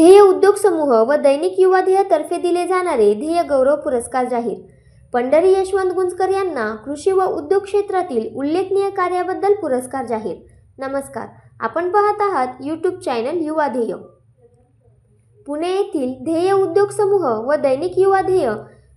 ध्येय उद्योग समूह व दैनिक युवा ध्येयातर्फे दिले जाणारे ध्येय गौरव पुरस्कार जाहीर. पंढरी यशवंत गुंजकर यांना कृषी व उद्योग क्षेत्रातील उल्लेखनीय कार्याबद्दल पुरस्कार जाहीर. नमस्कार आपण पाहत आहात यूट्यूब चॅनल युवा ध्येय. पुणे येथील ध्येय उद्योग समूह व दैनिक युवा ध्येय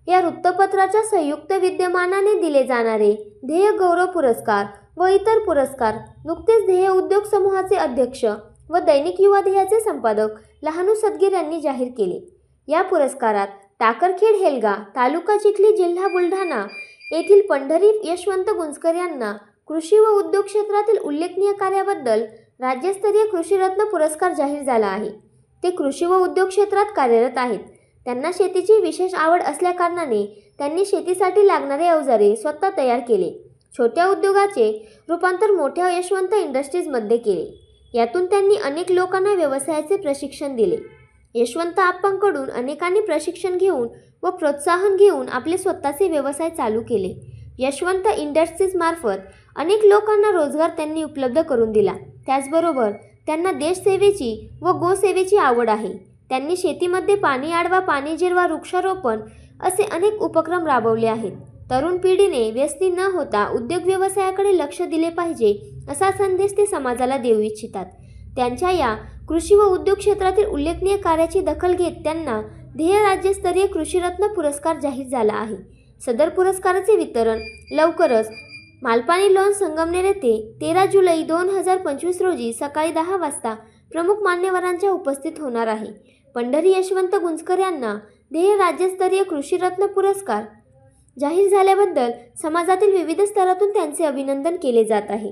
या वृत्तपत्राच्या संयुक्त विद्यमानाने दिले जाणारे ध्येय गौरव पुरस्कार व इतर पुरस्कार नुकतेच ध्येय उद्योग समूहाचे अध्यक्ष व दैनिक युवा ध्येयाचे संपादक लहानू सदगीर यांनी जाहीर केले. या पुरस्कारात टाकरखेड हेलगा तालुका चिखली जिल्हा बुलढाणा येथील पंढरी यशवंत गुंजकर यांना कृषी व उद्योग क्षेत्रातील उल्लेखनीय कार्याबद्दल राज्यस्तरीय कृषीरत्न पुरस्कार जाहीर झाला आहे. ते कृषी व उद्योग क्षेत्रात कार्यरत आहेत. त्यांना शेतीची विशेष आवड असल्याकारणाने त्यांनी शेतीसाठी लागणारे अवजारे स्वतः तयार केले. छोट्या उद्योगाचे रूपांतर मोठ्या यशवंत इंडस्ट्रीजमध्ये केले. यातून त्यांनी अनेक लोकांना व्यवसायाचे प्रशिक्षण दिले. यशवंत आप्पांकडून अनेकांनी प्रशिक्षण घेऊन व प्रोत्साहन घेऊन आपले स्वतःचे व्यवसाय चालू केले. यशवंत इंडस्ट्रीजमार्फत अनेक लोकांना रोजगार त्यांनी उपलब्ध करून दिला. त्याचबरोबर त्यांना देशसेवेची व गोसेवेची आवड आहे. त्यांनी शेतीमध्ये पाणी आडवा पाणी जिरवा वृक्षारोपण असे अनेक उपक्रम राबवले आहेत. तरुण पिढीने व्यस्ती न होता उद्योग व्यवसायाकडे लक्ष दिले पाहिजे असा संदेश ते समाजाला देऊ इच्छितात. त्यांच्या या कृषी व उद्योग क्षेत्रातील उल्लेखनीय कार्याची दखल घेत त्यांना ध्येय राज्यस्तरीय कृषीरत्न पुरस्कार जाहीर झाला आहे. सदर पुरस्काराचे वितरण लवकरच मालपाणी लॉन संगमनेर येथे तेरा जुलै दोन हजार पंचवीस रोजी सकाळी दहा वाजता प्रमुख मान्यवरांच्या उपस्थित होणार आहे. पंढरी यशवंत गुंजकर यांना ध्येय राज्यस्तरीय कृषीरत्न पुरस्कार जाहीर झाल्याबद्दल समाजातील विविध स्तरातून त्यांचे अभिनंदन केले जात आहे.